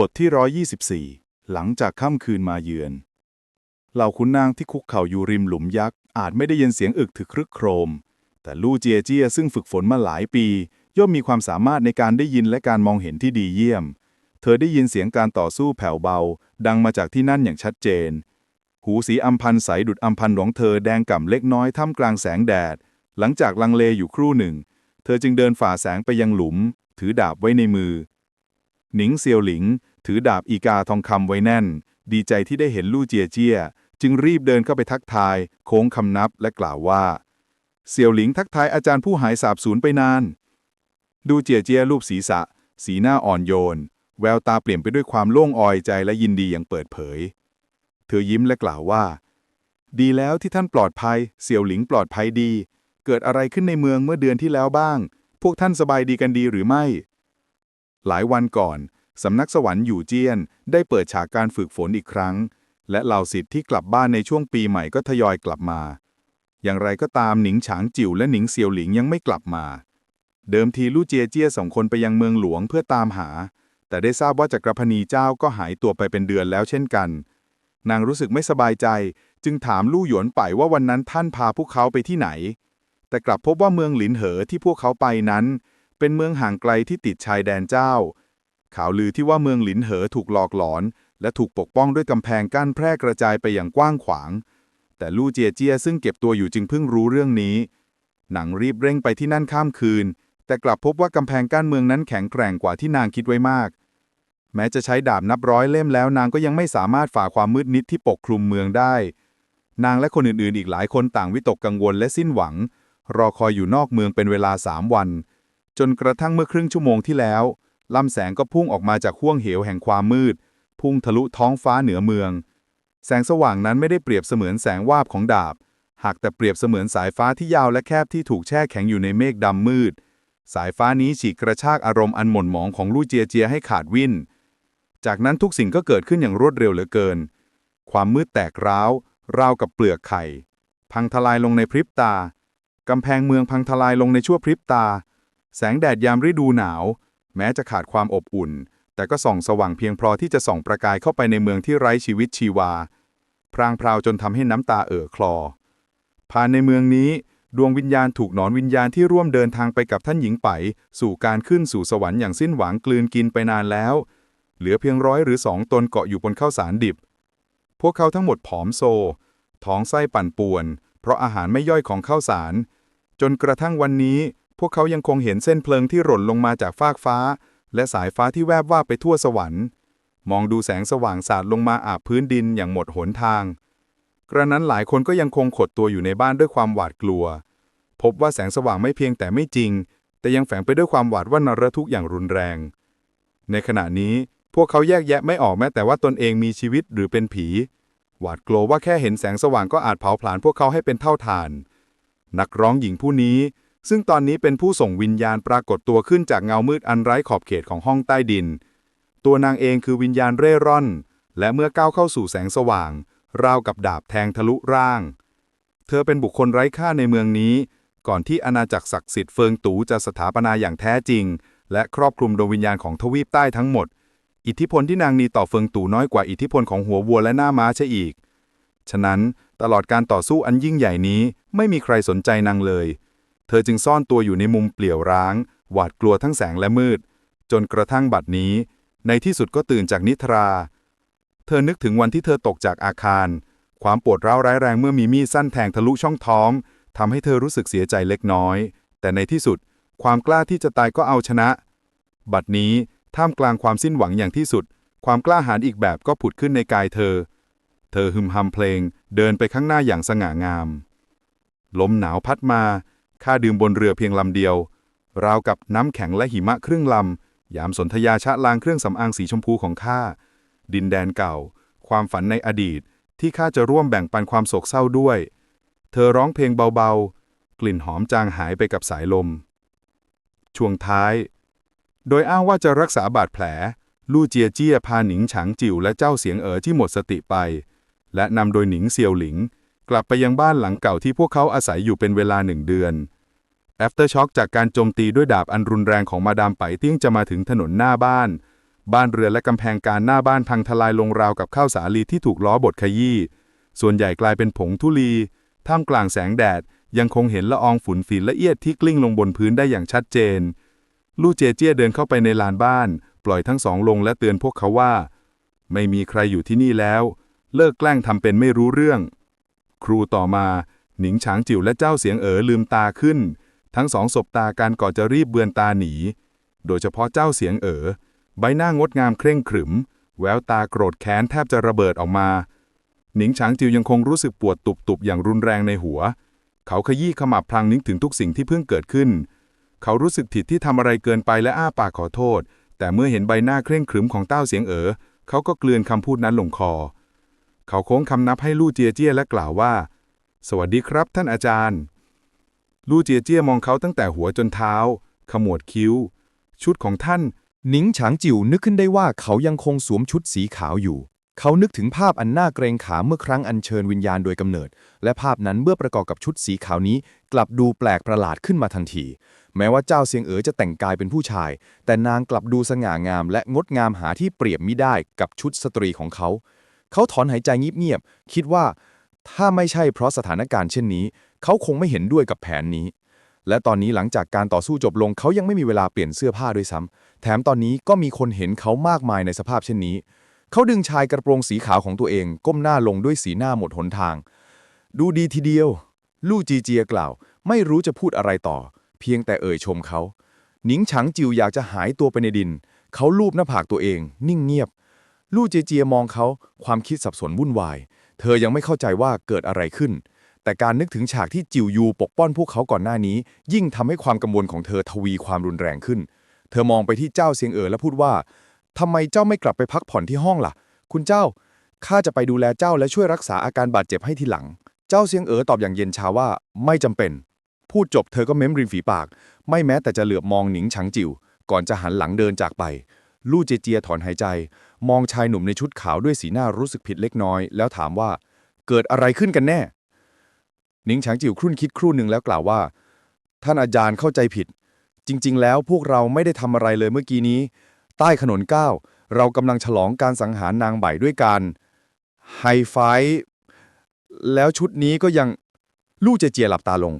บทที่ 124 หลังจากค่ำคืนมาเยือน เหล่าขุนนางที่คุกเข่าอยู่ริมหลุมยักษ์ อาจไม่ได้ยินเสียงอึกถึกครึกโครม แต่ลู่เจียเจียซึ่งฝึกฝนมาหลายปี ย่อมมีความสามารถในการได้ยินและการมองเห็นที่ดีเยี่ยม เธอได้ยินเสียงการต่อสู้แผ่วเบา ดังมาจากที่นั่นอย่างชัดเจน หูสีอัมพันใสดุดอัมพันของเธอแดงก่ำเล็กน้อยท่ามกลางแสงแดด หลังจากลังเลอยู่ครู่หนึ่ง เธอจึงเดินฝ่าแสงไปยังหลุม ถือดาบไว้ในมือ หนิงเซียวหลิง ถือดาบอีกาทองคำไว้แน่น ดีใจที่ได้เห็นลู่เจียเจี้ย จึงรีบเดินเข้าไปทักทาย โค้งคำนับและกล่าวว่า เซียวหลิงทักทายอาจารย์ผู้หายสาบสูญไปนาน ดูเจียเจี้ยรูปศีรษะ สีหน้าอ่อนโยน แววตาเปลี่ยนไปด้วยความโล่งออยใจและยินดีอย่างเปิดเผย เธอยิ้มและกล่าวว่า ดีแล้วที่ท่านปลอดภัยเสี่ยวหลิงปลอดภัยดี เกิดอะไรขึ้นในเมืองเมื่อเดือนที่แล้วบ้าง พวกท่านสบายดีกันดีหรือไม่ หลายวันก่อน สำนักสวรรค์อยู่เจี้ยน ได้เปิดฉากการฝึกฝนอีกครั้ง และเหล่าศิษย์ที่กลับบ้านในช่วงปีใหม่ก็ทยอยกลับมา อย่างไรก็ตามหนิงฉางจิ๋วและหนิงเซียวหลิงยังไม่กลับมา เดิมทีลู่เจียเจี้ยส่งคนไปยังเมืองหลวงเพื่อตามหา แต่ได้ทราบว่าจักรพรรณีเจ้าก็หายตัวไปเป็นเดือนแล้วเช่นกัน นางรู้สึกไม่สบายใจ จึงถามลู่หยวนไปว่าวันนั้นท่านพาพวกเขาไปที่ไหน แต่กลับพบว่าเมืองหลินเหอที่พวกเขาไปนั้น เป็นเมืองห่างไกลที่ติดชายแดนเจ้า ข่าวลือที่ว่าเมืองหลินเหอถูกหลอกหลอน และถูกปกป้องด้วยกำแพงกั้นแพร่กระจายไปอย่างกว้างขวาง แต่ลู่เจียเจียซึ่งเก็บตัวอยู่จึงเพิ่งรู้เรื่องนี้ หนังรีบเร่งไปที่นั่นข้ามคืน แต่กลับพบว่ากำแพงกั้นเมืองนั้นแข็งแกร่งกว่าที่นางคิดไว้มาก แม้จะใช้ดาบนับร้อยเล่มแล้วนางก็ยังไม่สามารถฝ่าความมืดมิดที่ปกคลุมเมืองได้ นางและคนอื่นๆ อีกหลายคนต่างวิตกกังวลและสิ้นหวัง รอคอยอยู่นอกเมืองเป็นเวลาสามวัน จนกระทั่งเมื่อครึ่งชั่วโมงที่แล้วลำแสงก็พุ่งออกมาจากห้วงเหวแห่งความมืด พุ่งทะลุท้องฟ้าเหนือเมือง แสงสว่างนั้นไม่ได้เปรียบเสมือนแสงวาบของดาบ หากแต่เปรียบเสมือนสายฟ้าที่ยาวและแคบที่ถูกแช่แข็งอยู่ในเมฆดำมืด สายฟ้านี้ฉีกกระชากอารมณ์อันหม่นหมองของลู่เจียเจียให้ขาดวิ่นจากนั้นทุกสิ่งก็เกิดขึ้นอย่างรวดเร็วเหลือเกิน ความมืดแตกร้าวราวกับเปลือกไข่ พังทลายลงในพริบตากำแพงเมืองพังทลายลงในชั่วพริบตา แสงแดดยามฤดูหนาว แม้จะขาดความอบอุ่น แต่ก็ส่องสว่างเพียงพอที่จะส่องประกายเข้าไปในเมืองที่ไร้ชีวิตชีวา พรางพราวจนทำให้น้ำตาเอ่อคลอภายในเมืองนี้ ดวงวิญญาณถูกหนอนวิญญาณที่ร่วมเดินทางไปกับท่านหญิงไป สู่การขึ้นสู่สวรรค์อย่างสิ้นหวังกลืนกินไปนานแล้ว เหลือเพียงร้อยหรือสองตนเกาะอยู่บนข้าวสารดิบ พวกเขาทั้งหมดผอมโซ ท้องไส้ปั่นป่วน เพราะอาหารไม่ย่อยของข้าวสาร จนกระทั่งวันนี้ พวกเขายังคงเห็นเส้นเพลิงที่หล่นลงมาจากฟากฟ้า และสายฟ้าที่แวบว่าไปทั่วสวรรค์ มองดูแสงสว่างสาดลงมาอาบพื้นดินอย่างหมดหนทาง กระนั้นหลายคนก็ยังคงขดตัวอยู่ในบ้านด้วยความหวาดกลัว พบว่าแสงสว่างไม่เพียงแต่ไม่จริง แต่ยังแฝงไปด้วยความหวาดว่านรทุกอย่างรุนแรง ในขณะนี้พวกเขาแยกแยะไม่ออกแม้แต่ว่าตนเองมีชีวิตหรือเป็นผี หวาดกลัวว่าแค่เห็นแสงสว่างก็อาจเผาผลาญพวกเขาให้เป็นเท่าทาน นักร้องหญิงผู้นี้ ซึ่งตอนนี้เป็นผู้ส่งวิญญาณปรากฏตัวขึ้นจากเงามืดอันไร้ขอบเขตของห้องใต้ดิน ตัวนางเองคือวิญญาณเร่ร่อน และเมื่อก้าวเข้าสู่แสงสว่าง ราวกับดาบแทงทะลุร่าง เธอเป็นบุคคลไร้ค่าในเมืองนี้ ก่อนที่อาณาจักรศักดิ์สิทธิ์เฟิงตูจะสถาปนาอย่างแท้จริง และครอบคลุมดวงวิญญาณของทวีปใต้ทั้งหมด อิทธิพลที่นางมีต่อเฟิงตู่น้อยกว่าอิทธิพลของหัววัวและหน้าม้าใช่อีก ฉะนั้นตลอดการต่อสู้อันยิ่งใหญ่นี้ไม่มีใครสนใจนางเลย เธอจึงซ่อนตัวอยู่ในมุมเปลี่ยวร้าง หวาดกลัวทั้งแสงและมืด จนกระทั่งบัดนี้ ในที่สุดก็ตื่นจากนิทรา เธอนึกถึงวันที่เธอตกจากอาคาร ความปวดร้าวร้ายแรงเมื่อมีมีดสั้นแทงทะลุช่องท้องทำให้เธอรู้สึกเสียใจเล็กน้อย แต่ในที่สุด ความกล้าที่จะตายก็เอาชนะ บัดนี้ท่ามกลางความสิ้นหวังอย่างที่สุด ความกล้าหาญอีกแบบก็ผุดขึ้นในกายเธอ เธอฮึมฮัมเพลง เดินไปข้างหน้าอย่างสง่างาม ลมหนาวพัดมา ข้าดื่มบนเรือเพียงลำเดียว ราวกับน้ำแข็งและหิมะครึ่งลำ ยามสนธยาชะลางเครื่องสำอางสีชมพูของข้า ดินแดนเก่า ความฝันในอดีต ที่ข้าจะร่วมแบ่งปันความโศกเศร้าด้วย เธอร้องเพลงเบาๆ กลิ่นหอมจางหายไปกับสายลม ช่วงท้าย โดยอ้างว่าจะรักษาบาดแผล ลู่เจียเจี้ยพาหนิงฉางจิ๋วและเจ้าเสียงเอ๋อที่หมดสติไป และนำโดยหนิงเซียวหลิงกลับไปยังบ้านหลังเก่าที่พวกเขาอาศัยอยู่เป็นเวลาหนึ่งเดือน แอฟเตอร์ช็อกจากการโจมตีด้วยดาบอันรุนแรงของมาดามไปติ้งจะมาถึงถนนหน้าบ้าน บ้านเรือนและกำแพงการหน้าบ้านพังทลายลงราวกับข้าวสาลีที่ถูกล้อบดขยี้ ส่วนใหญ่กลายเป็นผงธุลี ท่ามกลางแสงแดด ยังคงเห็นละอองฝุ่นฝิ่นละเอียดที่กลิ้งลงบนพื้นได้อย่างชัดเจน ลู่เจเจี้ยเดินเข้าไปในลานบ้าน ปล่อยทั้งสองลงและเตือนพวกเขาว่า ไม่มีใครอยู่ที่นี่แล้ว เลิกแกล้งทำเป็นไม่รู้เรื่อง ครูต่อมาหนิงฉางจิ๋วและเจ้าเสียงเอ๋อลืมตาขึ้น ทั้งสองสบตากันก่อนจะรีบเบือนตาหนี โดยเฉพาะเจ้าเสียงเอ๋อ ใบหน้างดงามเคร่งขรึม แววตาโกรธแค้นแทบจะระเบิดออกมา หนิงฉางจิวยังคงรู้สึกปวดตุบๆอย่างรุนแรงในหัว เขาขยี้ขมับพลางนึกถึงทุกสิ่งที่เพิ่งเกิดขึ้น เขารู้สึกผิดที่ทำอะไรเกินไปและอ้าปากขอโทษ แต่เมื่อเห็นใบหน้าเคร่งขรึมของเต้าเสียงเอ๋อ เขาก็กลืนคำพูดนั้นลงคอ เขาโค้งคำนับให้ลู่เจียเจี้ยและกล่าวว่า สวัสดีครับท่านอาจารย์ ลู่เจียเจี้ยมองเขาตั้งแต่หัวจนเท้า ขมวดคิ้ว ชุดของท่าน หนิงฉางจิ๋วนึกขึ้นได้ว่าเขายังคงสวมชุดสีขาวอยู่ เขานึกถึงภาพอันน่าเกรงขามเมื่อครั้งอัญเชิญวิญญาณโดยกำเนิด และภาพนั้นเมื่อประกอบกับชุดสีขาวนี้ กลับดูแปลกประหลาดขึ้นมาทันที แม้ว่าเจ้าเซียงเอ๋อจะแต่งกายเป็นผู้ชาย แต่นางกลับดูสง่างามและงดงามหาที่เปรียบมิได้กับชุดสตรีของเขา เขาถอนหายใจเงียบๆคิดว่าถ้าไม่ใช่เพราะสถานการณ์เช่นนี้ เขาคงไม่เห็นด้วยกับแผนนี้ และตอนนี้หลังจากการต่อสู้จบลงเขายังไม่มีเวลาเปลี่ยนเสื้อผ้าด้วยซ้ำแถมตอนนี้ก็มีคนเห็นเขามากมายในสภาพเช่นนี้ เขาดึงชายกระโปรงสีขาวของตัวเอง ก้มหน้าลงด้วยสีหน้าหมดหนทาง ดูดีทีเดียว ลู่จีเจียกล่าว ไม่รู้จะพูดอะไรต่อ เพียงแต่เอ่ยชมเขาหนิงฉังจิวอยากจะหายตัวไปในดิน เขาลูบหน้าผากตัวเอง นิ่งเงียบ ลู่เจเจียมองเขา ความคิดสับสนวุ่นวาย เธอยังไม่เข้าใจว่าเกิดอะไรขึ้น แต่การนึกถึงฉากที่จิวยูปกป้อนพวกเขาก่อนหน้านี้ ยิ่งทำให้ความกังวลของเธอทวีความรุนแรงขึ้น เธอมองไปที่เจ้าเซียงเอ๋อและพูดว่าทำไมเจ้าไม่กลับไปพักผ่อนที่ห้องล่ะ คุณเจ้า ข้าจะไปดูแลเจ้าและช่วยรักษาอาการบาดเจ็บให้ทีหลัง เจ้าเซียงเอ๋อตอบอย่างเย็นชาว่า ไม่จำเป็น พูดจบเธอก็เม้มริมฝีปาก ไม่แม้แต่จะเหลือบมองหนิงฉังจิว ก่อนจะหันหลังเดินจากไปลู่เจเจียถอนหายใจ มองชายหนุ่มในชุดขาวด้วยสีหน้ารู้สึกผิดเล็กน้อย แล้วถามว่า เกิดอะไรขึ้นกันแน่ นิงฉางจิ๋วครุ่นคิดครู่หนึ่งแล้วกล่าวว่า ท่านอาจารย์เข้าใจผิด จริง ๆ แล้วพวกเราไม่ได้ทำอะไรเลยเมื่อกี้นี้ ใต้ขนนเก้าเรากำลังฉลองการสังหารนางใบด้วยการไฮไฟแล้วชุดนี้ก็ยังลู่เจเจียหลับตาลง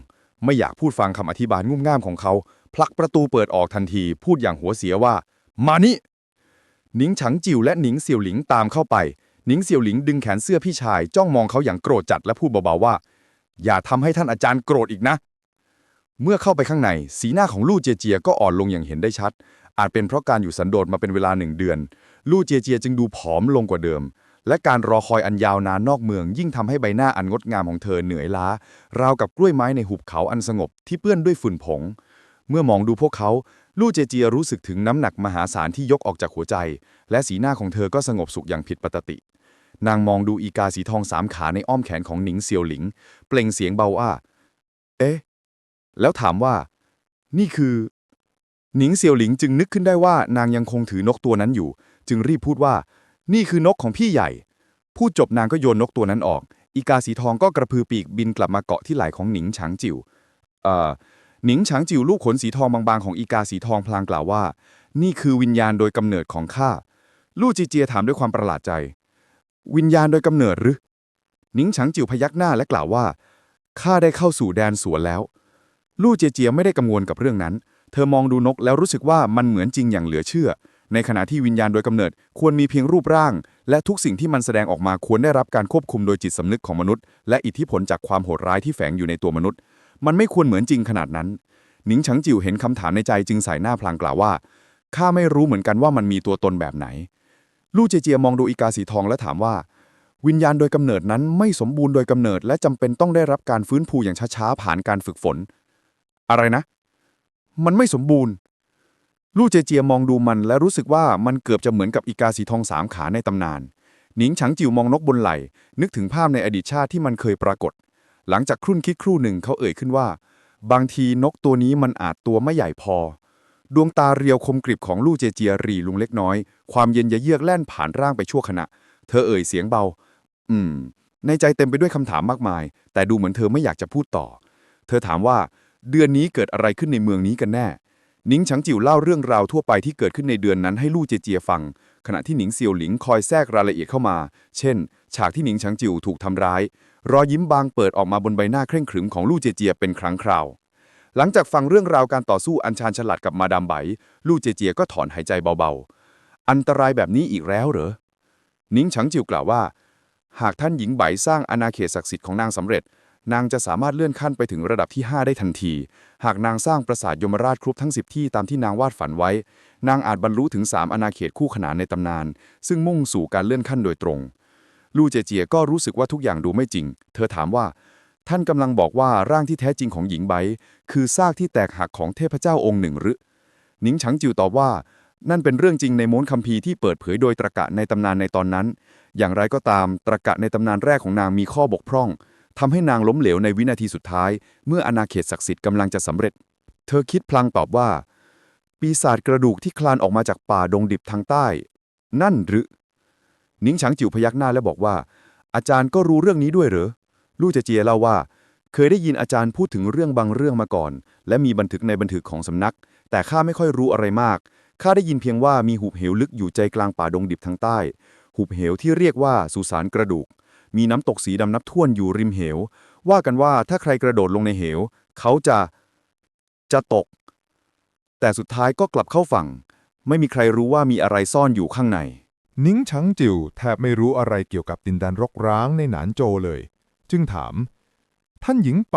ไม่อยากพูดฟังคำอธิบายงุ่มง่ามของเขาผลักประตูเปิดออกทันที พูดอย่างหัวเสียว่า มานี่หนิงฉังจิวและหนิงเสี่ยวหลิงตามเข้าไปหนิงเสี่ยวหลิงดึงแขนเสื้อพี่ชาย จ้องมองเขาอย่างโกรธจัดและพูดเบาๆว่า อย่าทำให้ท่านอาจารย์โกรธอีกนะ เมื่อเข้าไปข้างใน สีหน้าของลู่เจียเจียก็อ่อนลงอย่างเห็นได้ชัด อาจเป็นเพราะการอยู่สันโดษมาเป็นเวลาหนึ่งเดือน ลู่เจียเจียจึงดูผอมลงกว่าเดิม และการรอคอยอันยาวนานนอกเมือง ยิ่งทำให้ใบหน้าอันงดงามของเธอเหนื่อยล้า ราวกับกล้วยไม้ในหุบเขาอันสงบที่เปื้อนด้วยฝุ่นผง เมื่อมองดูพวกเขา ลู่เจเจียรู้สึกถึงน้ำหนักมหาศาลที่ยกออกจากหัวใจ และสีหน้าของเธอก็สงบสุขอย่างผิดปกติ นางมองดูอีกาสีทองสามขาในอ้อมแขนของหนิงเซียวหลิง เปล่งเสียงเบาอ้าเอ๊ะ แล้วถามว่า นี่คือ หนิงเซียวหลิงจึงนึกขึ้นได้ว่านางยังคงถือนกตัวนั้นอยู่ จึงรีบพูดว่า นี่คือนกของพี่ใหญ่ พูดจบนางก็โยนนกตัวนั้นออก อีกาสีทองก็กระพือปีกบินกลับมาเกาะที่ไหล่ของหนิงฉางจิ๋วเอ่อหนิงฉางจิ๋วลูกขนสีทองบางๆของอีกาสีทองพลางกล่าวว่า นี่คือวิญญาณโดยกำเนิดของข้า ลู่จีเจียถามด้วยความประหลาดใจ วิญญาณโดยกำเนิดหรือหนิงฉางจิ๋วพยักหน้าและกล่าวว่า ข้าได้เข้าสู่แดนสวนแล้ว ลู่เจียเจียไม่ได้กังวลกับเรื่องนั้น เธอมองดูนกแล้วรู้สึกว่ามันเหมือนจริงอย่างเหลือเชื่อ ในขณะที่วิญญาณโดยกำเนิดควรมีเพียงรูปร่าง และทุกสิ่งที่มันแสดงออกมาควรได้รับการควบคุมโดยจิตสำนึกของมนุษย์ และอิทธิพลจากความโหดร้ายที่แฝงอยู่ในตัวมนุษย์ มันไม่ควรเหมือนจริงขนาดนั้นหนิงฉังจิ๋วเห็นคำถามในใจจึงใส่หน้าพลางกล่าวว่าข้าไม่รู้เหมือนกันว่ามันมีตัวตนแบบไหน ลู่เจเจียมองดูอีกาสีทองและถามว่า วิญญาณโดยกำเนิดนั้นไม่สมบูรณ์โดยกำเนิด และจำเป็นต้องได้รับการฟื้นฟูอย่างช้าๆผ่านการฝึกฝน อะไรนะ มันไม่สมบูรณ์ ลู่เจเจียมองดูมันและรู้สึกว่ามันเกือบจะเหมือนกับอีกาสีทองสามขาในตำนานหนิงฉังจิ๋วมองนกบนไหล นึกถึงภาพในอดีตชาติที่มันเคยปรากฏ หลังจากครุ่นคิดครู่หนึ่งเขาเอ่ยขึ้นว่า บางทีนกตัวนี้มันอาจตัวไม่ใหญ่พอ ดวงตาเรียวคมกริบของลู่เจเจียรีลุงเล็กน้อย ความเย็นยะเยือกแล่นผ่านร่างไปชั่วขณะ เธอเอ่ยเสียงเบา อืม ในใจเต็มไปด้วยคำถามมากมาย แต่ดูเหมือนเธอไม่อยากจะพูดต่อ เธอถามว่า เดือนนี้เกิดอะไรขึ้นในเมืองนี้กันแน่ นิงฉังจิวเล่าเรื่องราวทั่วไปที่เกิดขึ้นในเดือนนั้นให้ลู่เจเจียฟัง ขณะที่หนิงเซียวหลิงคอยแทรกรายละเอียดเข้ามา เช่น ฉากที่หนิงฉังจิวถูกทำร้าย รอยยิ้มบางเปิดออกมาบนใบหน้าเคร่งขรึมของลู่เจเจียเป็นครั้งคราว หลังจากฟังเรื่องราวการต่อสู้อันชาญฉลาดกับมาดามไบลู่เจเจียก็ถอนหายใจเบาๆ อันตรายแบบนี้อีกแล้วเหรอ นิงฉังจิวกล่าวว่า หากท่านหญิงไบสร้างอาณาเขตศักดิ์สิทธิ์ของนางสำเร็จ นางจะสามารถเลื่อนขั้นไปถึงระดับที่ 5 ได้ทันที หากนางสร้างปราสาทยมราชครบทั้ง 10 ที่ตามที่นางวาดฝันไว้ นางอาจบรรลุถึง 3 อาณาเขตคู่ขนานในตำนาน ซึ่งมุ่งสู่การเลื่อนขั้นโดยตรง ลู่เจเจียก็รู้สึกว่าทุกอย่างดูไม่จริง เธอถามว่า ท่านกำลังบอกว่าร่างที่แท้จริงของหญิงไบคือซากที่แตกหักของเทพเจ้าองค์หนึ่งหรือนิงฉังจิวตอบว่า นั่นเป็นเรื่องจริงในม้นคัมภีร์ที่เปิดเผยโดยตรกะในตำนานในตอนนั้น อย่างไรก็ตามตรกะในตำนานแรกของนางมีข้อบกพร่องทำให้นางล้มเหลวในวินาทีสุดท้าย เมื่ออาณาเขตศักดิ์สิทธิ์กำลังจะสำเร็จ เธอคิดพลางตอบว่า ปีศาจกระดูกที่คลานออกมาจากป่าดงดิบทางใต้ นั่นหรือนิงฉังจิวพยักหน้าและบอกว่า อาจารย์ก็รู้เรื่องนี้ด้วยเหรอ ลู่เจเจียเล่าว่า เคยได้ยินอาจารย์พูดถึงเรื่องบางเรื่องมาก่อน และมีบันทึกในบันทึกของสำนัก แต่ข้าไม่ค่อยรู้อะไรมากข้าได้ยินเพียงว่ามีหุบเหวลึกอยู่ใจกลางป่าดงดิบทางใต้ หุบเหวที่เรียกว่าสุสานกระดูก มีน้ำตกสีดำนับท่วนอยู่ริมเหว ว่ากันว่าถ้าใครกระโดดลงในเหว เขาจะจะตก แต่สุดท้ายก็กลับเข้าฝั่ง ไม่มีใครรู้ว่ามีอะไรซ่อนอยู่ข้างใน นิ้งชังจิวแทบไม่รู้อะไรเกี่ยวกับดินแดนรกร้างในหนานโจเลย จึงถาม ท่านหญิงไป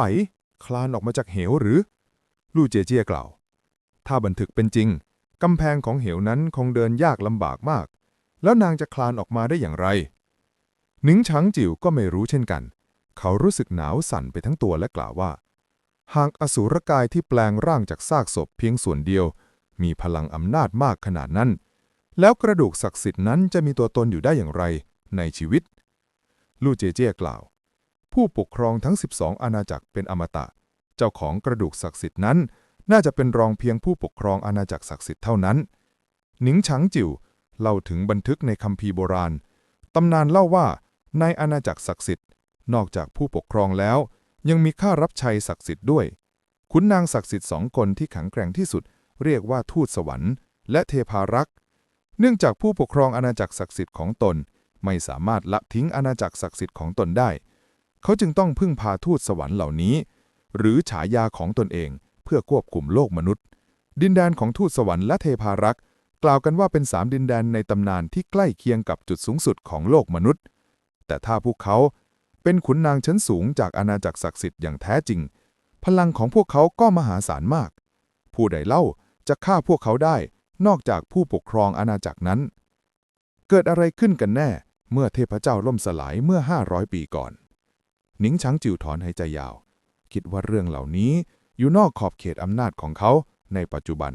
คลานออกมาจากเหวหรือ ลู่เจเจี้ยกล่าว ถ้าบันทึกเป็นจริง กำแพงของเหวนั้นคงเดินยากลำบากมาก แล้วนางจะคลานออกมาได้อย่างไรหนิงชังจิ๋วก็ไม่รู้เช่นกัน เขารู้สึกหนาวสั่นไปทั้งตัวและกล่าวว่า หากอสูรกายที่แปลงร่างจากซากศพเพียงส่วนเดียว มีพลังอำนาจมากขนาดนั้น แล้วกระดูกศักดิ์สิทธิ์นั้นจะมีตัวตนอยู่ได้อย่างไรในชีวิต ลู่เจเจี้ยกล่าว ผู้ปกครองทั้ง 12 อาณาจักรเป็นอมตะ เจ้าของกระดูกศักดิ์สิทธิ์นั้น น่าจะเป็นรองเพียงผู้ปกครองอาณาจักรศักดิ์สิทธิ์เท่านั้น หนิงฉังจิวเล่าถึงบันทึกในคัมภีร์โบราณ ตำนานเล่าว่าในอาณาจักรศักดิ์สิทธิ์ นอกจากผู้ปกครองแล้ว ยังมีข้ารับใช้ศักดิ์สิทธิ์ด้วย ขุนนางศักดิ์สิทธิ์สองคนที่แข็งแกร่งที่สุด เรียกว่าทูตสวรรค์ และเทพารักษ์ เนื่องจากผู้ปกครองอาณาจักรศักดิ์สิทธิ์ของตน ไม่สามารถละทิ้งอาณาจักรศักดิ์สิทธิ์ของตนได้ เขาจึงต้องพึ่งพาทูตสวรรค์เหล่านี้ หรือฉายาของตนเองเพื่อควบคุมโลกมนุษย์ ดินแดนของทูตสวรรค์และเทพารักษ์กล่าวกันว่าเป็นสามดินแดนในตำนานที่ใกล้เคียงกับจุดสูงสุดของโลกมนุษย์ แต่ถ้าพวกเขาเป็นขุนนางชั้นสูงจากอาณาจักรศักดิ์สิทธิ์อย่างแท้จริง พลังของพวกเขาก็มหาศาลมาก ผู้ใดเล่าจะฆ่าพวกเขาได้นอกจากผู้ปกครองอาณาจักรนั้น เกิดอะไรขึ้นกันแน่ เมื่อเทพเจ้าล่มสลายเมื่อ 500 ปีก่อน หนิงชังจิวถอนหายใจยาว คิดว่าเรื่องเหล่านี้อยู่นอกขอบเขตอำนาจของเขาในปัจจุบัน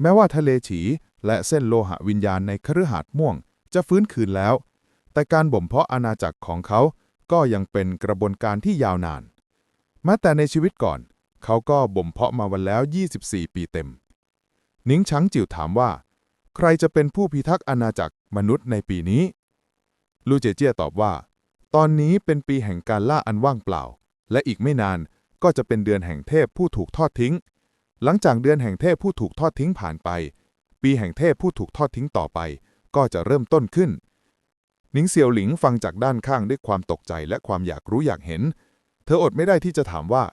แม้ว่าทะเลฉีและเส้นโลหะวิญญาณในคฤหาสน์ม่วง จะฟื้นคืนแล้ว แต่การบ่มเพาะอาณาจักรของเขาก็ยังเป็นกระบวนการที่ยาวนาน แม้แต่ในชีวิตก่อน เขาก็บ่มเพาะมาวันแล้ว 24 ปีเต็ม นิงชังจิวถามว่า ใครจะเป็นผู้พิทักษ์อาณาจักรมนุษย์ในปีนี้ ลู่เจเจี้ยตอบว่า ตอนนี้เป็นปีแห่งการล่าอันว่างเปล่า และอีกไม่นานก็จะเป็นเดือนแห่งเทพผู้ถูกทอดทิ้ง หลังจากเดือนแห่งเทพผู้ถูกทอดทิ้งผ่านไป ปีแห่งเทพผู้ถูกทอดทิ้งต่อไป ก็จะเริ่มต้นขึ้นหนิงเซียวหลิงฟังจากด้านข้างด้วยความตกใจและความอยากรู้อยากเห็น เธออดไม่ได้ที่จะถามว่า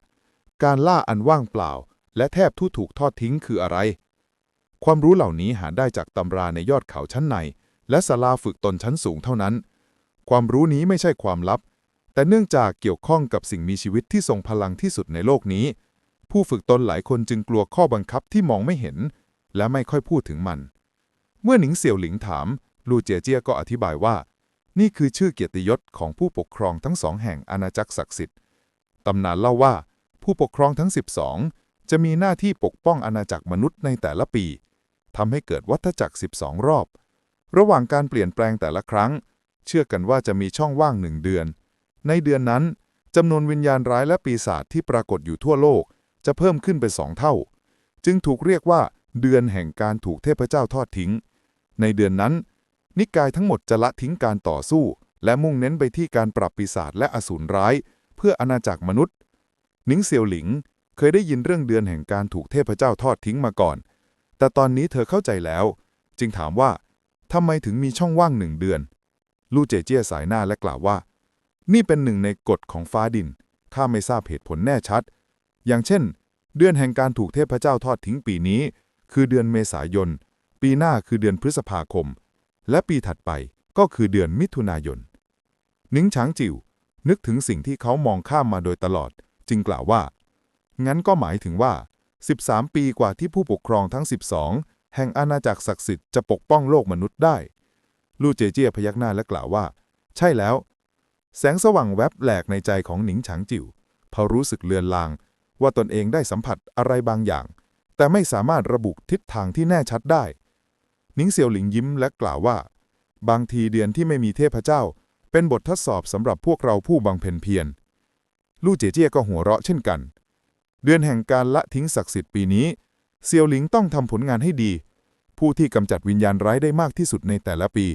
การล่าอันว่างเปล่า และเทพผู้ถูกทอดทิ้งคืออะไร ความรู้เหล่านี้หาได้จากตำราในยอดเขาชั้นใน และศาลาฝึกตนชั้นสูงเท่านั้น ความรู้นี้ไม่ใช่ความลับ แต่เนื่องจากเกี่ยวข้องกับสิ่งมีชีวิตที่ทรงพลังที่สุดในโลกนี้ ผู้ฝึกตนหลายคนจึงกลัวข้อบังคับที่มองไม่เห็น และไม่ค่อยพูดถึงมัน เมื่อหนิงเสี่ยวหลิงถาม ลู่เจียเจียก็อธิบายว่า นี่คือชื่อเกียรติยศของผู้ปกครองทั้งสองแห่งอาณาจักรศักดิ์สิทธิ์ตำนานเล่าว่า ผู้ปกครองทั้ง 12 จะมีหน้าที่ปกป้องอาณาจักรมนุษย์ในแต่ละปีทำให้เกิดวัฏจักร 12 รอบ ระหว่างการเปลี่ยนแปลงแต่ละครั้ง เชื่อกันว่าจะมีช่องว่างหนึ่งเดือน ในเดือนนั้นจำนวนวิญญาณร้ายและปีศาจที่ปรากฏอยู่ทั่วโลก จะเพิ่มขึ้นเป็นสองเท่า จึงถูกเรียกว่าเดือนแห่งการถูกเทพเจ้าทอดทิ้ง ในเดือนนั้น นิกายทั้งหมดจะละทิ้งการต่อสู้ และมุ่งเน้นไปที่การปรับปีศาจและอสูรร้าย เพื่ออาณาจักรมนุษย์หนิงเซียวหลิงเคยได้ยินเรื่องเดือนแห่งการถูกเทพเจ้าทอดทิ้งมาก่อน แต่ตอนนี้เธอเข้าใจแล้ว จึงถามว่าทำไมถึงมีช่องว่างหนึ่งเดือน ลู่เจเจี้ยสายหน้าและกล่าวว่า นี่เป็นหนึ่งในกฎของฟ้าดิน ข้าไม่ทราบเหตุผลแน่ชัด อย่างเช่น เดือนแห่งการถูกเทพเจ้าทอดทิ้งปีนี้ คือเดือนเมษายน ปีหน้าคือเดือนพฤษภาคม และปีถัดไปก็คือเดือนมิถุนายนนิ้งช้างจิ๋วนึกถึงสิ่งที่เขามองข้ามมาโดยตลอด จึงกล่าวว่า งั้นก็หมายถึงว่า 13 ปีกว่าที่ผู้ปกครองทั้ง 12 แห่งอาณาจักรศักดิ์สิทธิ์จะปกป้องโลกมนุษย์ได้ ลู่เจเจี้ยพยักหน้าและกล่าวว่า ใช่แล้ว แสงสว่างแวบแหลกในใจของหนิงฉางจิ๋วพอรู้สึกเลือนลาง ว่าตนเองได้สัมผัสอะไรบางอย่าง แต่ไม่สามารถระบุทิศทางที่แน่ชัดได้ หนิงเซียวหลิงยิ้มและกล่าวว่า บางทีเดือนที่ไม่มีเทพเจ้า เป็นบททดสอบสำหรับพวกเราผู้บำเพ็ญเพียรลู่เจเจี้ยก็หัวเราะเช่นกัน เดือนแห่งการละทิ้งศักดิ์สิทธิ์ปีนี้ เซียวหลิงต้องทำผลงานให้ดี ผู้ที่กำจัดวิญญาณร้ายได้มากที่สุดในแต่ละปี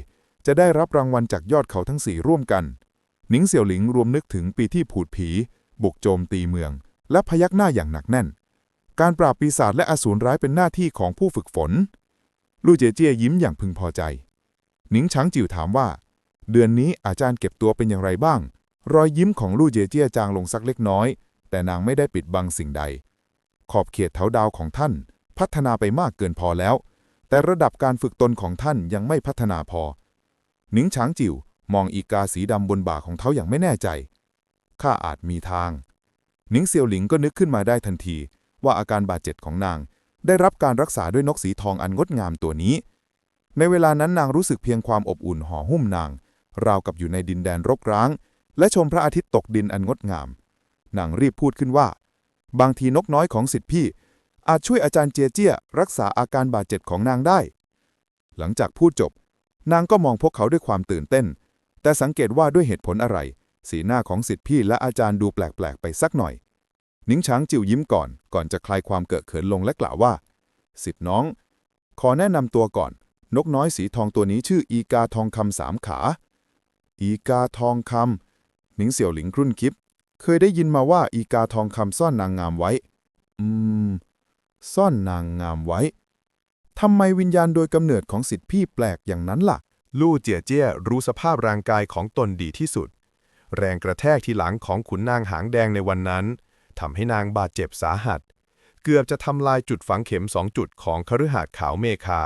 จะได้รับรางวัลจากยอดเขาทั้งสี่ร่วมกัน หนิงเสี่ยวหลิงรวมนึกถึงปีที่ผูดผี บุกโจมตีเมือง และพยักหน้าอย่างหนักแน่น การปราบปีศาจและอสูรร้ายเป็นหน้าที่ของผู้ฝึกฝน ลู่เจเจี้ยยิ้มอย่างพึงพอใจ หนิงช้างจิ๋วถามว่า เดือนนี้อาจารย์เก็บตัวเป็นอย่างไรบ้าง รอยยิ้มของลู่เจเจี้ยจางลงสักเล็กน้อย แต่นางไม่ได้ปิดบังสิ่งใด ขอบเขตเถาดาวของท่าน พัฒนาไปมากเกินพอแล้ว แต่ระดับการฝึกตนของท่านยังไม่พัฒนาพอ หนิงช้างจิ๋วมองอีกาสีดำบนบ่าของเขาอย่างไม่แน่ใจ ข้าอาจมีทาง หนิงเซียวหลิงก็นึกขึ้นมาได้ทันที ว่าอาการบาดเจ็บของนาง ได้รับการรักษาด้วยนกสีทองอันงดงามตัวนี้ ในเวลานั้นนางรู้สึกเพียงความอบอุ่นห่อหุ้มนาง ราวกับอยู่ในดินแดนรกร้าง และชมพระอาทิตย์ตกดินอันงดงาม นางรีบพูดขึ้นว่า บางทีนกน้อยของสิทธิพี่ อาจช่วยอาจารย์เจียเจี้ยรักษาอาการบาดเจ็บของนางได้ หลังจากพูดจบ นางก็มองพวกเขาด้วยความตื่นเต้น แต่สังเกตว่าด้วยเหตุผลอะไร สีหน้าของสิทธิพี่และอาจารย์ดูแปลกๆ ไปสักหน่อย นิ้งช้างจิ๋วยิ้มก่อน ก่อนจะคลายความเกิดเขินลงและกล่าวว่า สิทธิน้อง ขอแนะนำตัวก่อน นกน้อยสีทองตัวนี้ชื่ออีกาทองคำสามขา อีกาทองคำหนิงเสี่ยวหลิงครุ่นคิดเคยได้ยินมาว่าอีกาทองคำซ่อนนางงามไว้ อืม ซ่อนนางงามไว้ ทำไมวิญญาณโดยกำเนิดของสิทธิพี่แปลกอย่างนั้นล่ะ ลู่เจียเจี้ยรู้สภาพร่างกายของตนดีที่สุด แรงกระแทกที่หลังของขุนนางหางแดงในวันนั้นทำให้นางบาดเจ็บสาหัส เกือบจะทำลายจุดฝังเข็มสองจุดของคฤหาสน์ขาวเมคา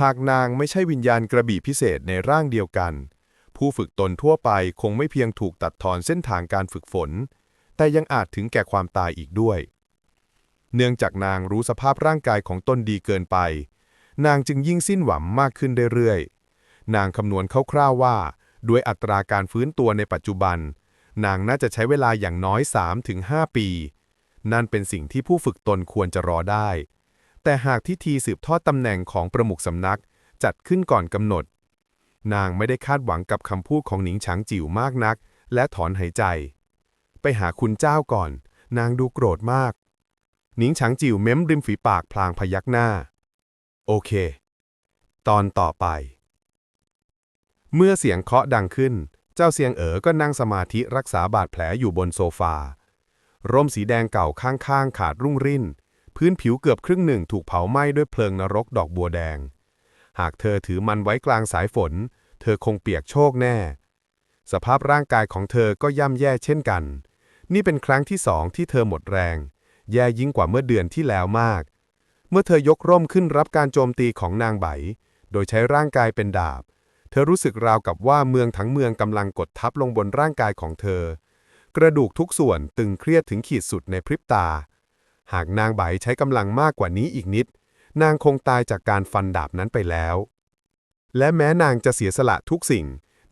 หากนางไม่ใช่วิญญาณกระบี่พิเศษในร่างเดียวกัน ผู้ฝึกตนทั่วไปคงไม่เพียงถูกตัดทอนเส้นทางการฝึกฝน แต่ยังอาจถึงแก่ความตายอีกด้วย เนื่องจากนางรู้สภาพร่างกายของตนดีเกินไป นางจึงยิ่งสิ้นหวังมากขึ้นเรื่อยๆ นางคำนวณคร่าวๆว่า ด้วยอัตราการฟื้นตัวในปัจจุบัน นางน่าจะใช้เวลาอย่างน้อย 3-5 ปี นั่นเป็นสิ่งที่ผู้ฝึกตนควรจะรอได้ แต่หากพิธีสืบทอดตำแหน่งของประมุขสำนักจัดขึ้นก่อนกำหนด นางไม่ได้คาดหวังกับคำพูดของหนิงฉางจิ๋วมากนัก และถอนหายใจ ไปหาคุณเจ้าก่อน นางดูโกรธมาก หนิงฉางจิ๋วเม้มริมฝีปากพลางพยักหน้า โอเค ตอนต่อไป เมื่อเสียงเคาะดังขึ้น เจ้าเซียงเอ๋อก็นั่งสมาธิรักษาบาดแผลอยู่บนโซฟา ร่มสีแดงเก่าข้างๆ ขาดรุ่งริ่น พื้นผิวเกือบครึ่งหนึ่งถูกเผาไหม้ด้วยเพลิงนรกดอกบัวแดง หากเธอถือมันไว้กลางสายฝน เธอคงเปียกโชกแน่ สภาพร่างกายของเธอก็ย่ำแย่เช่นกัน นี่เป็นครั้งที่สองที่เธอหมดแรง แย่ยิ่งกว่าเมื่อเดือนที่แล้วมาก เมื่อเธอยกร่มขึ้นรับการโจมตีของนางไบ โดยใช้ร่างกายเป็นดาบ เธอรู้สึกราวกับว่าเมืองทั้งเมืองกำลังกดทับลงบนร่างกายของเธอ กระดูกทุกส่วนตึงเครียดถึงขีดสุดในพริบตา หากนางไบใช้กำลังมากกว่านี้อีกนิด นางคงตายจากการฟันดาบนั้นไปแล้ว และแม้นางจะเสียสละทุกสิ่ง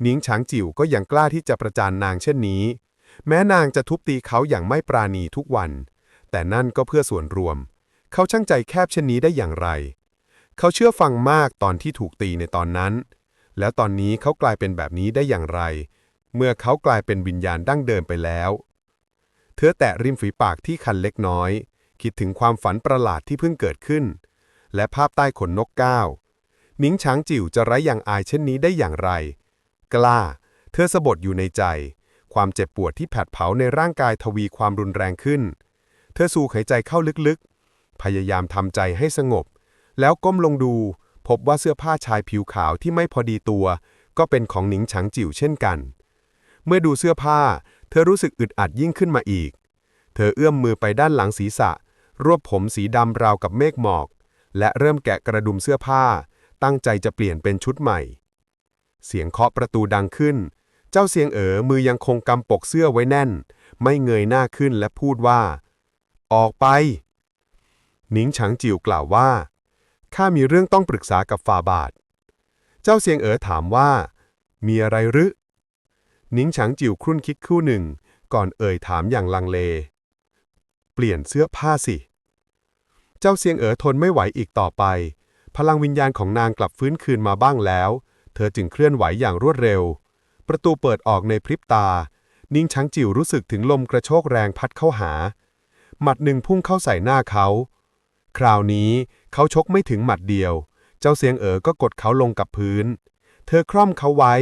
นิ้งช้างจิ๋วก็ยังกล้าที่จะประจานนางเช่นนี้ แม้นางจะทุบตีเขาอย่างไม่ปราณีทุกวัน แต่นั่นก็เพื่อส่วนรวม เขาช่างใจแคบเช่นนี้ได้อย่างไร เขาเชื่อฟังมากตอนที่ถูกตีในตอนนั้น แล้วตอนนี้เขากลายเป็นแบบนี้ได้อย่างไร เมื่อเขากลายเป็นวิญญาณดั้งเดิมไปแล้ว เธอแตะริมฝีปากที่คันเล็กน้อย คิดถึงความฝันประหลาดที่เพิ่งเกิดขึ้น และภาพใต้ขนนกก้าวนิ้งช้างจิ๋วจะไร้อย่างอายเช่นนี้ได้อย่างไร กล้า เธอสะบดอยู่ในใจ ความเจ็บปวดที่แผดเผาในร่างกายทวีความรุนแรงขึ้น เธอสูดหายใจเข้าลึกๆ พยายามทำใจให้สงบ แล้วก้มลงดู พบว่าเสื้อผ้าชายผิวขาวที่ไม่พอดีตัว ก็เป็นของหนิงฉางจิ๋วเช่นกัน เมื่อดูเสื้อผ้า เธอรู้สึกอึดอัดยิ่งขึ้นมาอีก เธอเอื้อมมือไปด้านหลังศีรษะ รวบผมสีดำราวกับเมฆหมอก และเริ่มแกะกระดุมเสื้อผ้า ตั้งใจจะเปลี่ยนเป็นชุดใหม่ เสียงเคาะประตูดังขึ้น เจ้าเสียงเอ๋อมือยังคงกำปกเสื้อไว้แน่น ไม่เงยหน้าขึ้นและพูดว่า ออกไป หนิงฉางจิ๋วกล่าวว่า ข้ามีเรื่องต้องปรึกษากับฝ่าบาท เจ้าเสียงเอ๋อถามว่า มีอะไรหรือหนิงฉางจิ๋วครุ่นคิดครู่หนึ่ง ก่อนเอ่ยถามอย่างลังเล เปลี่ยนเสื้อผ้าสิ เจ้าเสียงเอ๋อทนไม่ไหวอีกต่อไป พลังวิญญาณของนางกลับฟื้นคืนมาบ้างแล้ว เธอจึงเคลื่อนไหวอย่างรวดเร็ว ประตูเปิดออกในพริบตา นิ่งช้างจิ๋วรู้สึกถึงลมกระโชกแรงพัดเข้าหา หมัดหนึ่งพุ่งเข้าใส่หน้าเขา คราวนี้เขาชกไม่ถึงหมัดเดียว เจ้าเสียงเอ๋อก็กดเขาลงกับพื้น เธอคร่อมเขาไว้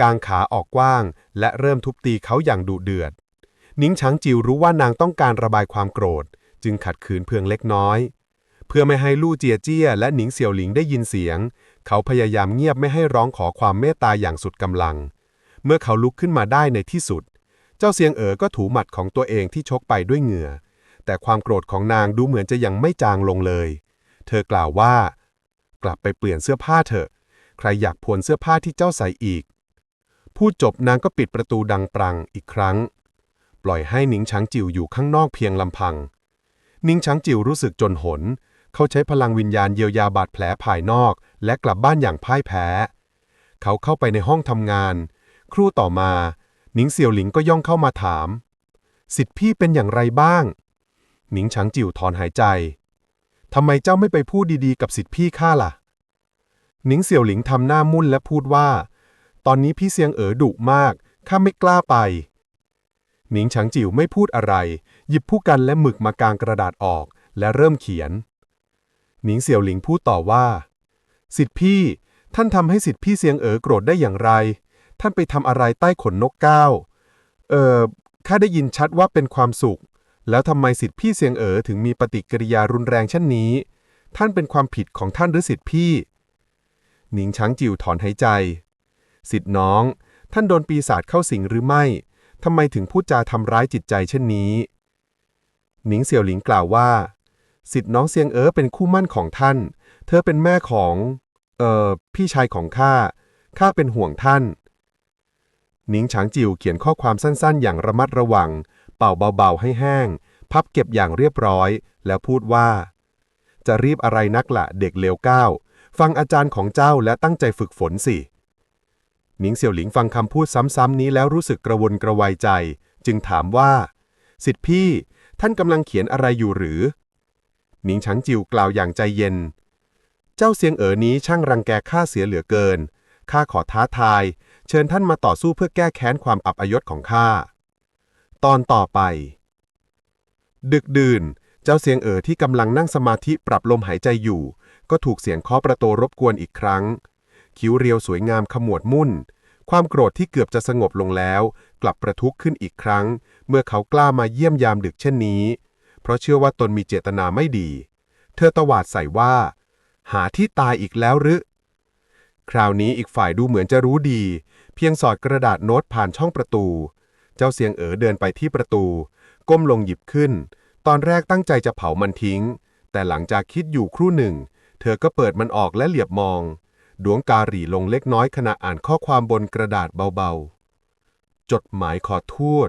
กางขาออกกว้าง และเริ่มทุบตีเขาอย่างดุเดือด นิ้งช้างจิวรู้ว่านางต้องการระบายความโกรธ จึงขัดขืนเพียงเล็กน้อย เพื่อไม่ให้ลู่เจียเจี้ยและหนิงเสี่ยวหลิงได้ยินเสียง เขาพยายามเงียบไม่ให้ร้องขอความเมตตาอย่างสุดกำลัง เมื่อเขาลุกขึ้นมาได้ในที่สุด เจ้าเสียงเอ๋อก็ถูหมัดของตัวเองที่ชกไปด้วยเหงื่อ แต่ความโกรธของนางดูเหมือนจะยังไม่จางลงเลย เธอกล่าวว่า กลับไปเปลี่ยนเสื้อผ้าเถอะ ใครอยากพวนเสื้อผ้าที่เจ้าใส่อีก พูดจบนางก็ปิดประตูดังปรังอีกครั้ง ปล่อยให้หนิงช้างจิ๋วอยู่ข้างนอกเพียงลำพัง นิงช้างจิ๋วรู้สึกจนหน เขาใช้พลังวิญญาณเยียวยาบาดแผลภายนอก และกลับบ้านอย่างพ่ายแพ้ เขาเข้าไปในห้องทำงาน ครู่ต่อมาหนิงเสี่ยวหลิงก็ย่องเข้ามาถาม สิทธิพี่เป็นอย่างไรบ้าง หนิงช้างจิ๋วถอนหายใจทำไมเจ้าไม่ไปพูดดีๆกับสิทธิพี่ข้าล่ะ หนิงเสี่ยวหลิงทำหน้ามุ่นและพูดว่า ตอนนี้พี่เซียงเอ๋อดุมาก ข้าไม่กล้าไป หนิงฉางจิ๋วไม่พูดอะไร หยิบผู้กันและหมึกมากางกระดาษออกและเริ่มเขียน หนิงเสี่ยวหลิงพูดต่อว่า สิทธิพี่ ท่านทำให้สิทธิพี่เซียงเอ๋อโกรธได้อย่างไร ท่านไปทำอะไรใต้ขนนกก้าว เอ่อข้าได้ยินชัดว่าเป็นความสุข แล้วทำไมสิทธิพี่เซียงเอ๋อถึงมีปฏิกิริยารุนแรงเช่นนี้ ท่านเป็นความผิดของท่านหรือสิทธิพี่ หนิงช้างจิ๋วถอนหายใจ สิทธิน้อง ท่านโดนปีศาจเข้าสิงหรือไม่ทำไมถึงพูดจาทำร้ายจิตใจเช่นนี้ หนิงเสี่ยวหลิงกล่าวว่า สิทธิน้องเซียงเอ๋อเป็นคู่มั่นของท่าน เธอเป็นแม่ของ เอ่อ พี่ชายของข้า ข้าเป็นห่วงท่าน หนิงฉางจิวเขียนข้อความสั้นๆ อย่างระมัดระวัง เป่าเบาๆให้แห้ง พับเก็บอย่างเรียบร้อย แล้วพูดว่า จะรีบอะไรนักละเด็กเลวก้าวฟังอาจารย์ของเจ้าและตั้งใจฝึกฝนสิหนิงเสี่ยวหลิงฟังคำพูดซ้ำๆนี้แล้วรู้สึกกระวนกระวายใจ จึงถามว่า สิทธิพี่ ท่านกำลังเขียนอะไรอยู่หรือ หนิงฉางจิวกล่าวอย่างใจเย็น เจ้าเซียงเอ๋อนี้ช่างรังแกข้าเสียเหลือเกินข้าขอท้าทาย เชิญท่านมาต่อสู้เพื่อแก้แค้นความอับอายศของข้า ตอนต่อไป ดึกดื่น เจ้าเสียงเอ๋อที่กำลังนั่งสมาธิปรับลมหายใจอยู่ ก็ถูกเสียงเคาะประตูรบกวนอีกครั้ง คิ้วเรียวสวยงามขมวดมุ่น ความโกรธที่เกือบจะสงบลงแล้ว กลับประทุขึ้นอีกครั้ง เมื่อเขากล้ามาเยี่ยมยามดึกเช่นนี้ เพราะเชื่อว่าตนมีเจตนาไม่ดี เธอตวาดใส่ว่า หาที่ตายอีกแล้วหรือคราวนี้อีกฝ่ายดูเหมือนจะรู้ดี เพียงสอดกระดาษโน้ตผ่านช่องประตู เจ้าเสียงเอ๋อเดินไปที่ประตู ก้มลงหยิบขึ้น ตอนแรกตั้งใจจะเผามันทิ้ง แต่หลังจากคิดอยู่ครู่หนึ่ง เธอก็เปิดมันออกและเหลียบมอง ดวงกาหรี่ลงเล็กน้อยขณะอ่านข้อความบนกระดาษเบาๆ จดหมายขอโทษ